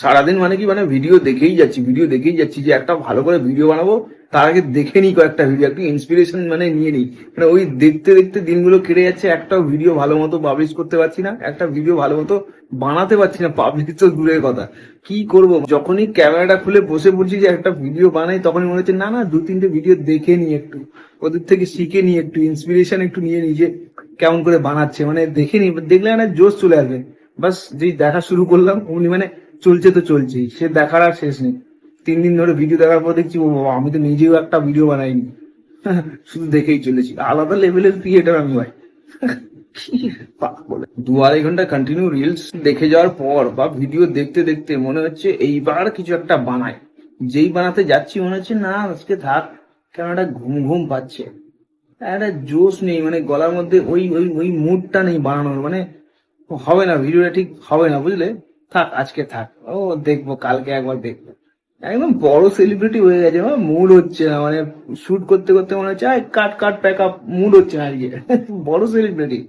সারাদিন মানে কি মানে ভিডিও দেখেই যাচ্ছি ভিডিও দেখেই যাচ্ছি যে একটা ভালো করে ভিডিও বানাবো, তার আগে দেখে নিই কয়েকটা ভিডিও একটু ইন্সপিরেশন মানে নিয়ে নিই। মানে ওই দেখতে দেখতে দিনগুলো কেটে যাচ্ছে একটা ভিডিও ভালো মতো পাবলিশ করতে পারছি না, একটা ভিডিও ভালো মতো বানাতে পারছি না পাবলিশ তো দূরের কথা। কি করব? যখনই ক্যামেরাটা খুলে বসে পড়ছি যে একটা ভিডিও বানাই, তখনই মনে হচ্ছে, না না, দু, তিনটে ভিডিও দেখে নিই একটু। ওদের থেকে শিখে নিই একটু ইন্সপিরেশন একটু নিয়ে নিই যে কেমন করে বানাচ্ছে। মানে দেখে নিই, দেখলে মানে জোশ চলে আসবে। বাস, যেই দেখা শুরু করলাম, উনি মানে চলছে তো চলছেই। সে দেখার আর শেষ নেই। তিন দিন ধরে ভিডিও দেখার পর দেখছি, ও বাবা, আমি তো নিজেও একটা ভিডিও বানাইনি। শুধু দেখেই চলেছি। আলাদা লেভেলের ক্রিয়েটার আমি ভাই। দু আড়াই ঘণ্টা কন্টিনিউ রিলস দেখে যাওয়ার পর বা ভিডিও দেখতে দেখতে মনে হচ্ছে এইবার কিছু একটা বানায় যেই বানাতে যাচ্ছি, মনে হচ্ছে, না, আজকে থাক কেন একটা ঘুম ঘুম পাচ্ছে। একটা জোশ নেই মানে গলার মধ্যে ওই ওই ওই মুডটা নেই বানানোর। মানে হবে না ভিডিওটা ঠিক হবে না, বুঝলে? থাক আজকে থাক। ও, দেখব, কালকে একবার দেখব। একদম বড় সেলিব্রিটি হয়ে গেছে আমার মুড হচ্ছে না মানে শুট করতে করতে মনে হচ্ছে cut cut pack up mood হচ্ছে না আজকে। বড় সেলিব্রিটি